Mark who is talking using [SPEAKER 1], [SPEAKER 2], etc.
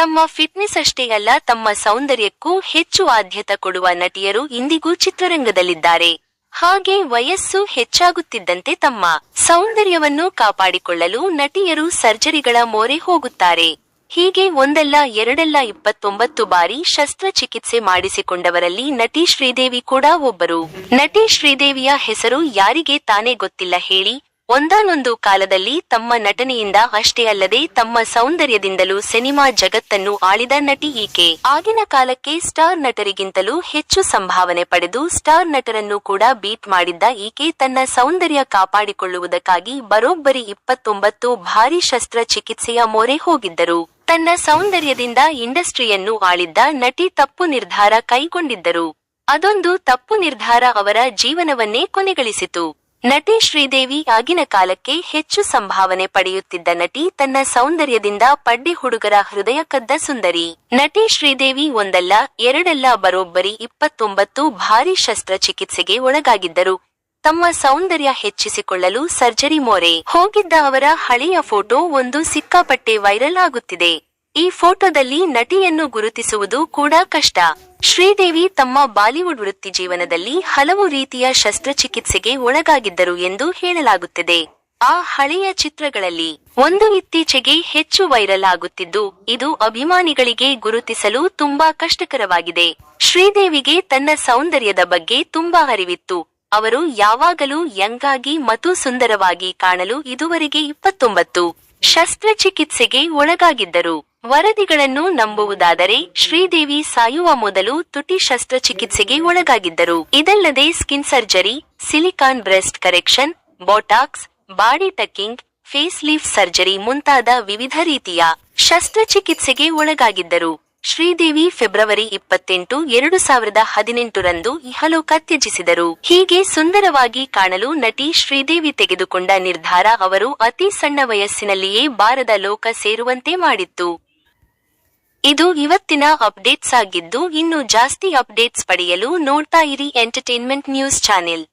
[SPEAKER 1] ತಮ್ಮ ಫಿಟ್ನೆಸ್ ಅಷ್ಟೇ ಅಲ್ಲ ತಮ್ಮ ಸೌಂದರ್ಯಕ್ಕೂ ಹೆಚ್ಚು ಆದ್ಯತೆ ಕೊಡುವ ನಟಿಯರು ಇಂದಿಗೂ ಚಿತ್ರರಂಗದಲ್ಲಿದ್ದಾರೆ. ಹಾಗೆ ವಯಸ್ಸು ಹೆಚ್ಚಾಗುತ್ತಿದ್ದಂತೆ ತಮ್ಮ ಸೌಂದರ್ಯವನ್ನು ಕಾಪಾಡಿಕೊಳ್ಳಲು ನಟಿಯರು ಸರ್ಜರಿಗಳ ಮೊರೆ ಹೋಗುತ್ತಾರೆ. ಹೀಗೆ ಒಂದಲ್ಲ, ಎರಡಲ್ಲ, ಇಪ್ಪತ್ತೊಂಬತ್ತು ಬಾರಿ ಶಸ್ತ್ರಚಿಕಿತ್ಸೆ ಮಾಡಿಸಿಕೊಂಡವರಲ್ಲಿ ನಟಿ ಶ್ರೀದೇವಿ ಕೂಡ ಒಬ್ಬರು. ನಟಿ ಶ್ರೀದೇವಿಯ ಹೆಸರು ಯಾರಿಗೆ ತಾನೇ ಗೊತ್ತಿಲ್ಲ ಹೇಳಿ ಒಂದಾನೊಂದು ಕಾಲದಲ್ಲಿ ತಮ್ಮ ನಟನೆಯಿಂದ ಅಷ್ಟೇ ಅಲ್ಲದೆ ತಮ್ಮ ಸೌಂದರ್ಯದಿಂದಲೂ ಸಿನಿಮಾ ಜಗತ್ತನ್ನು ಆಳಿದ ನಟಿ ಈಕೆ. ಆಗಿನ ಕಾಲಕ್ಕೆ ಸ್ಟಾರ್ ನಟರಿಗಿಂತಲೂ ಹೆಚ್ಚು ಸಂಭಾವನೆ ಪಡೆದು ಸ್ಟಾರ್ ನಟರನ್ನು ಕೂಡ ಬೀಟ್ ಮಾಡಿದ್ದ ಈಕೆ ತನ್ನ ಸೌಂದರ್ಯ ಕಾಪಾಡಿಕೊಳ್ಳುವುದಕ್ಕಾಗಿ ಬರೋಬ್ಬರಿ ಇಪ್ಪತ್ತೊಂಬತ್ತು ಭಾರಿ ಶಸ್ತ್ರಚಿಕಿತ್ಸೆಯ ಮೊರೆ ಹೋಗಿದ್ದರು. ತನ್ನ ಸೌಂದರ್ಯದಿಂದ ಇಂಡಸ್ಟ್ರಿಯನ್ನು ಆಳಿದ್ದ ನಟಿ ತಪ್ಪು ನಿರ್ಧಾರ ಕೈಗೊಂಡಿದ್ದರು. ಅದೊಂದು ತಪ್ಪು ನಿರ್ಧಾರ ಅವರ ಜೀವನವನ್ನೇ ಕೊನೆಗಳಿಸಿತು. ನಟಿ ಶ್ರೀದೇವಿ ಆಗಿನ ಕಾಲಕ್ಕೆ ಹೆಚ್ಚು ಸಂಭಾವನೆ ಪಡೆಯುತ್ತಿದ್ದ ನಟಿ ತನ್ನ ಸೌಂದರ್ಯದಿಂದ ಪಡ್ಡಿ ಹುಡುಗರ ಹೃದಯ ಕದ್ದ ಸುಂದರಿ. ನಟಿ ಶ್ರೀದೇವಿ ಒಂದಲ್ಲ, ಎರಡಲ್ಲ ಬರೋಬ್ಬರಿ ಇಪ್ಪತ್ತೊಂಬತ್ತು ಭಾರಿ ಶಸ್ತ್ರಚಿಕಿತ್ಸೆಗೆ ಒಳಗಾಗಿದ್ದರು. ತಮ್ಮ ಸೌಂದರ್ಯ ಹೆಚ್ಚಿಸಿಕೊಳ್ಳಲು ಸರ್ಜರಿ ಮೋರೆ. ಹೋಗಿದ್ದ ಅವರ ಹಳೆಯ ಫೋಟೋ ಒಂದು ಸಿಕ್ಕಾಪಟ್ಟೆ ವೈರಲ್ ಆಗುತ್ತಿದೆ. ಈ ಫೋಟೋದಲ್ಲಿ ನಟಿಯನ್ನು ಗುರುತಿಸುವುದು ಕೂಡ ಕಷ್ಟ. ಶ್ರೀದೇವಿ ತಮ್ಮ ಬಾಲಿವುಡ್ ವೃತ್ತಿ ಜೀವನದಲ್ಲಿ ಹಲವು ರೀತಿಯ ಶಸ್ತ್ರಚಿಕಿತ್ಸೆಗೆ ಒಳಗಾಗಿದ್ದರು ಎಂದು ಹೇಳಲಾಗುತ್ತಿದೆ. ಆ ಹಳೆಯ ಚಿತ್ರಗಳಲ್ಲಿ ಒಂದು ಇತ್ತೀಚೆಗೆ ಹೆಚ್ಚು ವೈರಲ್ ಆಗುತ್ತಿದ್ದು, ಇದು ಅಭಿಮಾನಿಗಳಿಗೆ ಗುರುತಿಸಲು ತುಂಬಾ ಕಷ್ಟಕರವಾಗಿದೆ. ಶ್ರೀದೇವಿಗೆ ತನ್ನ ಸೌಂದರ್ಯದ ಬಗ್ಗೆ ತುಂಬಾ ಅರಿವಿತ್ತು. ಅವರು ಯಾವಾಗಲೂ ಯಂಗಾಗಿ ಮತ್ತು ಸುಂದರವಾಗಿ ಕಾಣಲು ಇದುವರೆಗೆ ಇಪ್ಪತ್ತೊಂಬತ್ತು ಶಸ್ತ್ರಚಿಕಿತ್ಸೆಗೆ ಒಳಗಾಗಿದ್ದರು. ವರದಿಗಳನ್ನು ನಂಬುವುದಾದರೆ ಶ್ರೀದೇವಿ ಸಾಯುವ ಮೊದಲು ತುಟಿ ಶಸ್ತ್ರಚಿಕಿತ್ಸೆಗೆ ಒಳಗಾಗಿದ್ದರು. ಇದಲ್ಲದೆ skin surgery, silicone breast correction, botox, body tucking, face lift surgery ಮುಂತಾದ ವಿವಿಧ ರೀತಿಯ ಶಸ್ತ್ರಚಿಕಿತ್ಸೆಗೆ ಒಳಗಾಗಿದ್ದರು. ಶ್ರೀದೇವಿ ಫೆಬ್ರವರಿ ಇಪ್ಪತ್ತೆಂಟು, ಎರಡು ಸಾವಿರದ ಹದಿನೆಂಟರಂದು ಇಹಲೋಕ ತ್ಯಜಿಸಿದರು. ಹೀಗೆ ಸುಂದರವಾಗಿ ಕಾಣಲು ನಟಿ ಶ್ರೀದೇವಿ ತೆಗೆದುಕೊಂಡ ನಿರ್ಧಾರ ಅವರು ಅತಿ ಸಣ್ಣ ವಯಸ್ಸಿನಲ್ಲಿಯೇ ಬಾರದ ಲೋಕ ಸೇರುವಂತೆ ಮಾಡಿತ್ತು. ಇದು ಇವತ್ತಿನ ಅಪ್ಡೇಟ್ಸ್ ಆಗಿದ್ದು ಇನ್ನು ಜಾಸ್ತಿ ಅಪ್ಡೇಟ್ಸ್ ಪಡೆಯಲು ನೋಡ್ತಾ ಇರಿ ಎಂಟರ್ಟೈನ್ಮೆಂಟ್ ನ್ಯೂಸ್ ಚಾನೆಲ್